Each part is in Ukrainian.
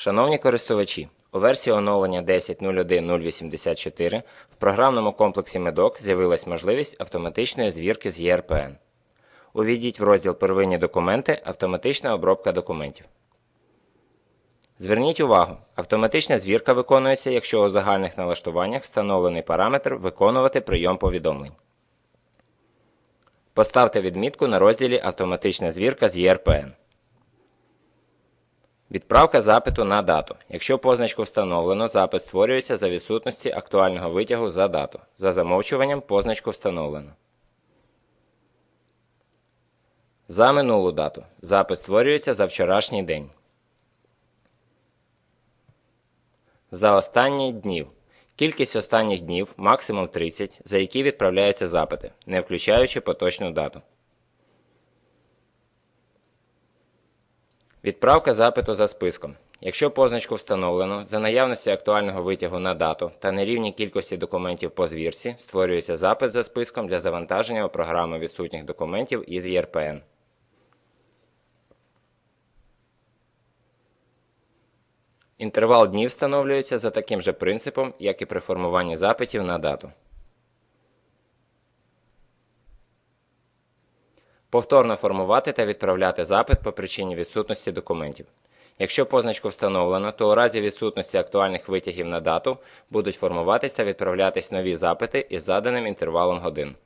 Шановні користувачі, у версії оновлення 10.01.084 в програмному комплексі Медок з'явилась можливість автоматичної звірки з ЄРПН. Увійдіть в розділ Первинні документи Автоматична обробка документів. Зверніть увагу, автоматична звірка виконується, якщо у загальних налаштуваннях встановлений параметр Виконувати прийом повідомлень. Поставте відмітку на розділі Автоматична звірка з ЄРПН. Відправка запиту на дату. Якщо позначку встановлено, запит створюється за відсутності актуального витягу за дату. За замовчуванням позначку встановлено. За минулу дату. Запит створюється за вчорашній день. За останні днів. Кількість останніх днів максимум 30, за які відправляються запити, не включаючи поточну дату. Відправка запиту за списком. Якщо позначку встановлено, за наявності актуального витягу на дату та нерівній кількості документів по звірці, створюється запит за списком для завантаження у програму відсутніх документів із ЄРПН. Інтервал днів встановлюється за таким же принципом, як і при формуванні запитів на дату. Повторно формувати та відправляти запит по причині відсутності документів. Якщо позначку встановлено, то у разі відсутності актуальних витягів на дату будуть формуватись та відправлятись нові запити із заданим інтервалом годин.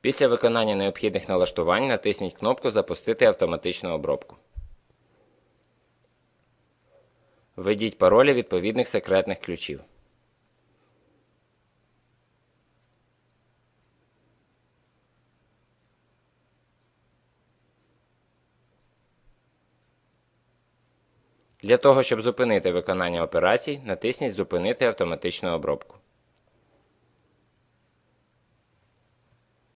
Після виконання необхідних налаштувань натисніть кнопку Запустити автоматичну обробку. Введіть паролі відповідних секретних ключів. Для того, щоб зупинити виконання операцій, натисніть Зупинити автоматичну обробку.